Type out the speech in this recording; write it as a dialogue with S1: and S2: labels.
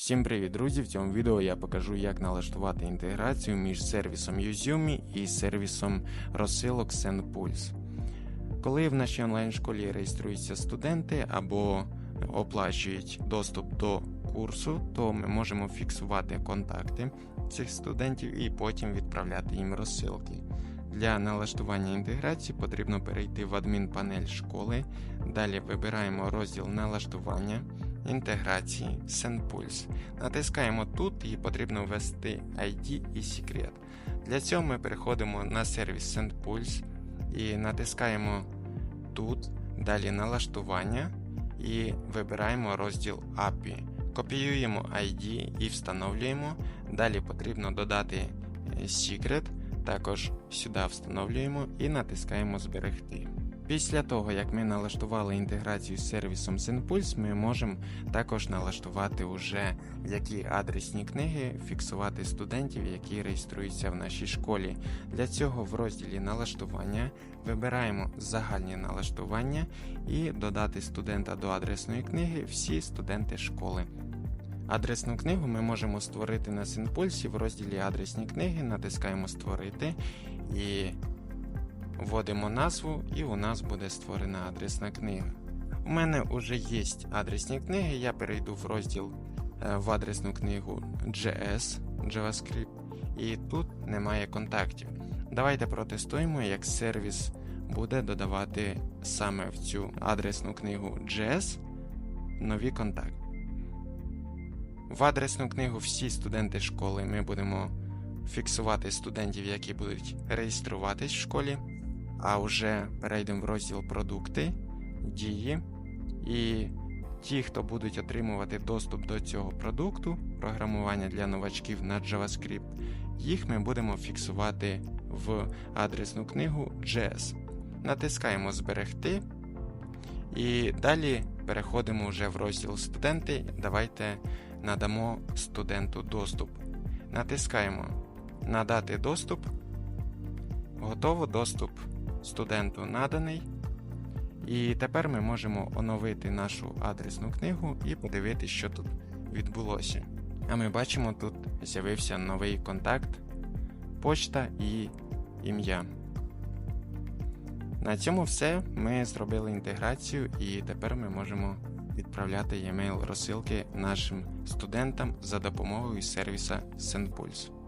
S1: Всім привіт, друзі! В цьому відео я покажу, як налаштувати інтеграцію між сервісом Uzumi і сервісом розсилок SendPulse. Коли в нашій онлайн-школі реєструються студенти або оплачують доступ до курсу, то ми можемо фіксувати контакти цих студентів і потім відправляти їм розсилки. Для налаштування інтеграції потрібно перейти в адмінпанель школи. Далі вибираємо розділ налаштування інтеграції SendPulse. Натискаємо тут і потрібно ввести ID і секрет. Для цього ми переходимо на сервіс SendPulse і натискаємо тут, далі налаштування і вибираємо розділ API. Копіюємо ID і встановлюємо. Далі потрібно додати секрет, також сюди встановлюємо і натискаємо Зберегти. Після того, як ми налаштували інтеграцію з сервісом SendPulse, ми можемо також налаштувати уже які адресні книги фіксувати студентів, які реєструються в нашій школі. Для цього в розділі налаштування вибираємо загальні налаштування і додати студента до адресної книги всі студенти школи. Адресну книгу ми можемо створити на SendPulse в розділі Адресні книги, натискаємо Створити і вводимо назву, і у нас буде створена адресна книга. У мене вже є адресні книги, я перейду в розділ е, в адресну книгу JS JavaScript, і тут немає контактів. Давайте протестуємо, як сервіс буде додавати саме в цю адресну книгу JS нові контакти. В адресну книгу всі студенти школи ми будемо фіксувати студентів, які будуть реєструватись в школі. А вже перейдемо в розділ продукти, дії. І ті, хто будуть отримувати доступ до цього продукту, програмування для новачків на JavaScript, їх ми будемо фіксувати в адресну книгу JS. Натискаємо Зберегти. І далі переходимо вже в розділ студенти. Давайте надамо студенту доступ. Натискаємо Надати доступ. Готово доступ студенту наданий. І тепер ми можемо оновити нашу адресну книгу і подивитися, що тут відбулося. А ми бачимо, тут з'явився новий контакт, почта і ім'я. На цьому все. Ми зробили інтеграцію, і тепер ми можемо відправляти e-mail розсилки нашим студентам за допомогою сервіса SendPulse.